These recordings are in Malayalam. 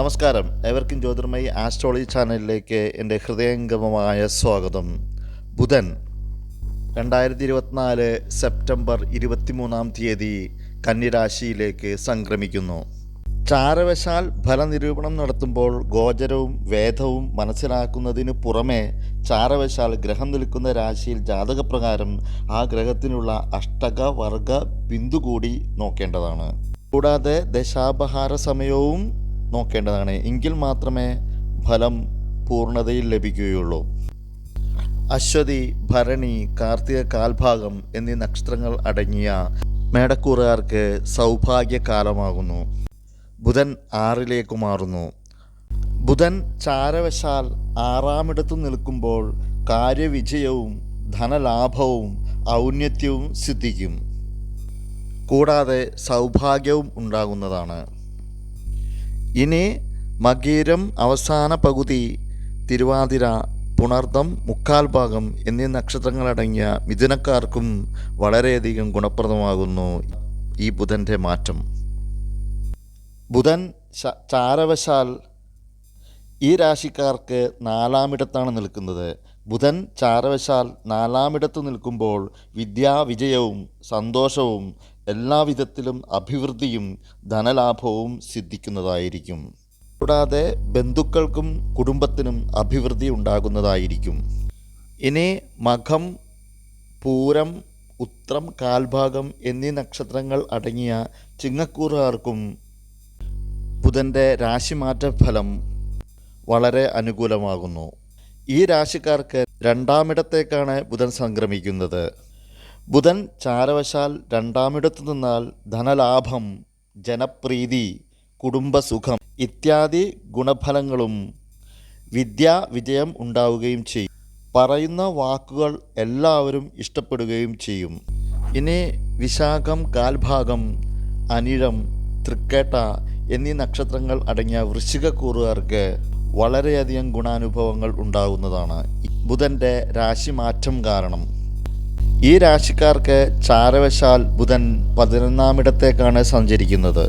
നമസ്കാരം. എവർക്കും ജ്യോതിർമയി ആസ്ട്രോളജി ചാനലിലേക്ക് എന്റെ ഹൃദയംഗമമായ സ്വാഗതം. ബുധൻ രണ്ടായിരത്തി ഇരുപത്തിനാല് സെപ്റ്റംബർ ഇരുപത്തിമൂന്നാം തീയതി കന്നിരാശിയിലേക്ക് സംക്രമിക്കുന്നു. ചാരവശാൽ ഫലനിരൂപണം നടത്തുമ്പോൾ ഗോചരവും വേദവും മനസ്സിലാക്കുന്നതിന് പുറമെ ചാരവശാൽ ഗ്രഹം നിൽക്കുന്ന രാശിയിൽ ജാതകപ്രകാരം ആ ഗ്രഹത്തിനുള്ള അഷ്ടക വർഗ ബിന്ദു കൂടി നോക്കേണ്ടതാണ്. കൂടാതെ ദശാപഹാര സമയവും നോക്കേണ്ടതാണ്. എങ്കിൽ മാത്രമേ ഫലം പൂർണതയിൽ ലഭിക്കുകയുള്ളൂ. അശ്വതി ഭരണി കാർത്തിക കാൽഭാഗം എന്നീ നക്ഷത്രങ്ങൾ അടങ്ങിയ മേടക്കൂറുകാർക്ക് സൗഭാഗ്യകാലമാകുന്നു. ബുധൻ ആറിലേക്ക് മാറുന്നു. ബുധൻ ചാരവശാൽ ആറാമിടത്തു നിൽക്കുമ്പോൾ കാര്യവിജയവും ധനലാഭവും ഔന്നത്യവും സിദ്ധിക്കും. കൂടാതെ സൗഭാഗ്യവും ഉണ്ടാകുന്നതാണ്. ഇനി മകീരം അവസാന പകുതി തിരുവാതിര പുണർദം മുക്കാൽ ഭാഗം എന്നീ നക്ഷത്രങ്ങളടങ്ങിയ മിഥുനക്കാർക്കും വളരെയധികം ഗുണപ്രദമാകുന്നു ഈ ബുധന്റെ മാറ്റം. ബുധൻ ചാരവശാൽ ഈ രാശിക്കാർക്ക് നാലാമിടത്താണ് നിൽക്കുന്നത്. ബുധൻ ചാരവശാൽ നാലാമിടത്ത് നിൽക്കുമ്പോൾ വിദ്യാവിജയവും സന്തോഷവും എല്ലാവിധത്തിലും അഭിവൃദ്ധിയും ധനലാഭവും സിദ്ധിക്കുന്നതായിരിക്കും. കൂടാതെ ബന്ധുക്കൾക്കും കുടുംബത്തിനും അഭിവൃദ്ധി ഉണ്ടാകുന്നതായിരിക്കും. ഇനി മഖം പൂരം ഉത്രം കാൽഭാഗം എന്നീ നക്ഷത്രങ്ങൾ അടങ്ങിയ ചിങ്ങക്കൂറുകാർക്കും ബുധന്റെ രാശിമാറ്റ ഫലം വളരെ അനുകൂലമാകുന്നു. ഈ രാശിക്കാർക്ക് രണ്ടാമിടത്തേക്കാണ് ബുധൻ സംക്രമിക്കുന്നത്. ബുധൻ ചാരവശാൽ രണ്ടാമിടത്തു നിന്നാൽ ധനലാഭം ജനപ്രീതി കുടുംബസുഖം ഇത്യാദി ഗുണഫലങ്ങളും വിദ്യാ വിജയം ഉണ്ടാവുകയും ചെയ്യും. പറയുന്ന വാക്കുകൾ എല്ലാവരും ഇഷ്ടപ്പെടുകയും ചെയ്യും. ഇനി വിശാഖം കാൽഭാഗം അനിഴം തൃക്കേട്ട എന്നീ നക്ഷത്രങ്ങൾ അടങ്ങിയ വൃശ്ചികക്കൂറുകാർക്ക് വളരെയധികം ഗുണാനുഭവങ്ങൾ ഉണ്ടാകുന്നതാണ് ബുധന്റെ രാശിമാറ്റം കാരണം ഈ രാശിക്കാർക്ക് ചാരവശാൽ ബുധൻ പതിനൊന്നാമിടത്തേക്കാണ് സഞ്ചരിക്കുന്നത്.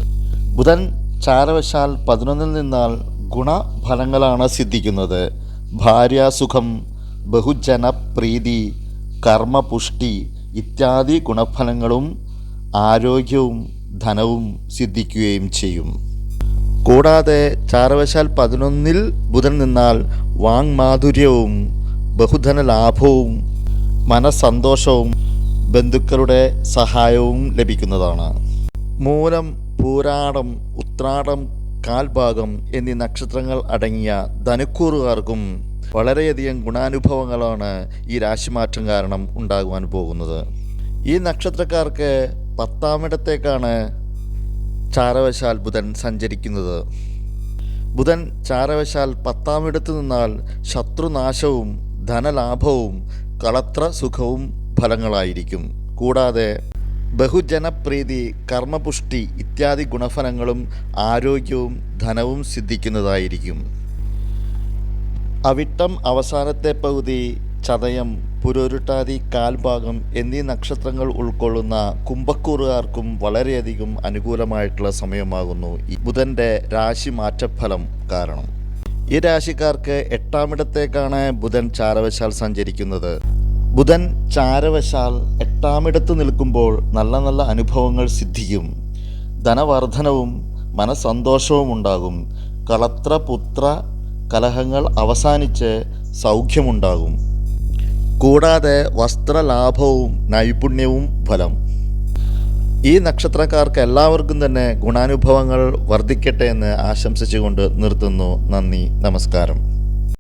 ബുധൻ ചാരവശാൽ പതിനൊന്നിൽ നിന്നാൽ ഗുണഫലങ്ങളാണ് സിദ്ധിക്കുന്നത്. ഭാര്യാസുഖം ബഹുജനപ്രീതി കർമ്മപുഷ്ടി ഇത്യാദി ഗുണഫലങ്ങളും ആരോഗ്യവും ധനവും സിദ്ധിക്കുകയും ചെയ്യും. കൂടാതെ ചാരവശാൽ പതിനൊന്നിൽ ബുധൻ നിന്നാൽ വാങ്മാധുര്യവും ബഹുധന ലാഭവും മനസ്സന്തോഷവും ബന്ധുക്കളുടെ സഹായവും ലഭിക്കുന്നതാണ്. മൂലം പൂരാടം ഉത്രാടം കാൽഭാഗം എന്നീ നക്ഷത്രങ്ങൾ അടങ്ങിയ ധനുക്കൂറുകാർക്കും വളരെയധികം ഗുണാനുഭവങ്ങളാണ് ഈ രാശിമാറ്റം കാരണം ഉണ്ടാകുവാൻ പോകുന്നത്. ഈ നക്ഷത്രക്കാർക്ക് പത്താമിടത്തേക്കാണ് ചാരവശാൽ ബുധൻ സഞ്ചരിക്കുന്നത്. ബുധൻ ചാരവശാൽ പത്താമിടത്ത് നിന്നാൽ ശത്രുനാശവും ധനലാഭവും കളത്ര സുഖവും ഫലങ്ങളായിരിക്കും. കൂടാതെ ബഹുജനപ്രീതി കർമ്മപുഷ്ടി ഇത്യാദി ഗുണഫലങ്ങളും ആരോഗ്യവും ധനവും സിദ്ധിക്കുന്നതായിരിക്കും. അവിട്ടം അവസാനത്തെ പകുതി ചതയം പുരോരുട്ടാതി കാൽഭാഗം എന്നീ നക്ഷത്രങ്ങൾ ഉൾക്കൊള്ളുന്ന കുംഭക്കൂറുകാർക്കും വളരെയധികം അനുകൂലമായിട്ടുള്ള സമയമാകുന്നു. ബുധന്റെ രാശി മാറ്റഫലം കാരണം. ഈ രാശിക്കാർക്ക് എട്ടാമിടത്തേക്കാണ് ബുധൻ ചാരവശാൽ സഞ്ചരിക്കുന്നത്. ബുധൻ ചാരവശാൽ എട്ടാമിടത്ത് നിൽക്കുമ്പോൾ നല്ല നല്ല അനുഭവങ്ങൾ സിദ്ധിക്കും. ധനവർദ്ധനവും മനസന്തോഷവും ഉണ്ടാകും. കളത്ര പുത്ര കലഹങ്ങൾ അവസാനിച്ച് സൗഖ്യമുണ്ടാകും. കൂടാതെ വസ്ത്രലാഭവും നൈപുണ്യവും ഫലം. ഈ നക്ഷത്രക്കാർക്ക് എല്ലാവർക്കും തന്നെ ഗുണാനുഭവങ്ങൾ വർദ്ധിക്കട്ടെ എന്ന് ആശംസിച്ചുകൊണ്ട് നിർത്തുന്നു. നന്ദി നമസ്കാരം.